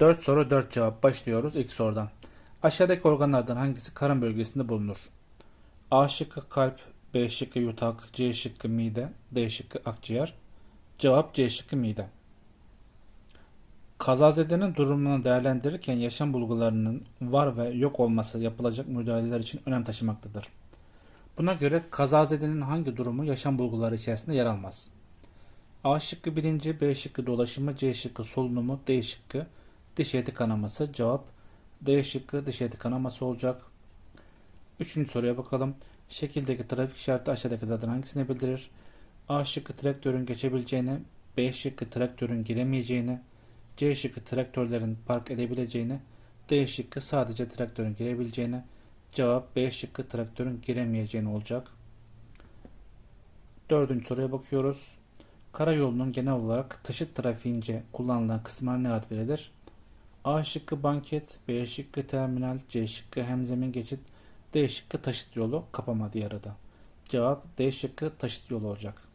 4 soru 4 cevap başlıyoruz ilk sorudan. Aşağıdaki organlardan hangisi karın bölgesinde bulunur? A şıkkı kalp, B şıkkı yutak, C şıkkı mide, D şıkkı akciğer. Cevap C şıkkı mide. Kazazedenin durumunu değerlendirirken yaşam bulgularının var ve yok olması yapılacak müdahaleler için önem taşımaktadır. Buna göre kazazedenin hangi durumu yaşam bulguları içerisinde yer almaz? A şıkkı bilinci, B şıkkı dolaşımı, C şıkkı solunumu, D şıkkı diş eti kanaması. Cevap D şıkkı diş eti kanaması olacak. Üçüncü soruya bakalım. Şekildeki trafik işareti aşağıdakilerden hangisini bildirir? A şıkkı traktörün geçebileceğini, B şıkkı traktörün giremeyeceğini, C şıkkı traktörlerin park edebileceğini, D şıkkı sadece traktörün girebileceğini. Cevap B şıkkı traktörün giremeyeceğini olacak. Dördüncü soruya bakıyoruz. Karayolunun genel olarak taşıt trafiğince kullanılan kısmına ne ad verilir? A şıkkı banket, B şıkkı terminal, C şıkkı hemzemin geçit, D şıkkı taşıt yolu kapama diğer. Cevap D şıkkı taşıt yolu olacak.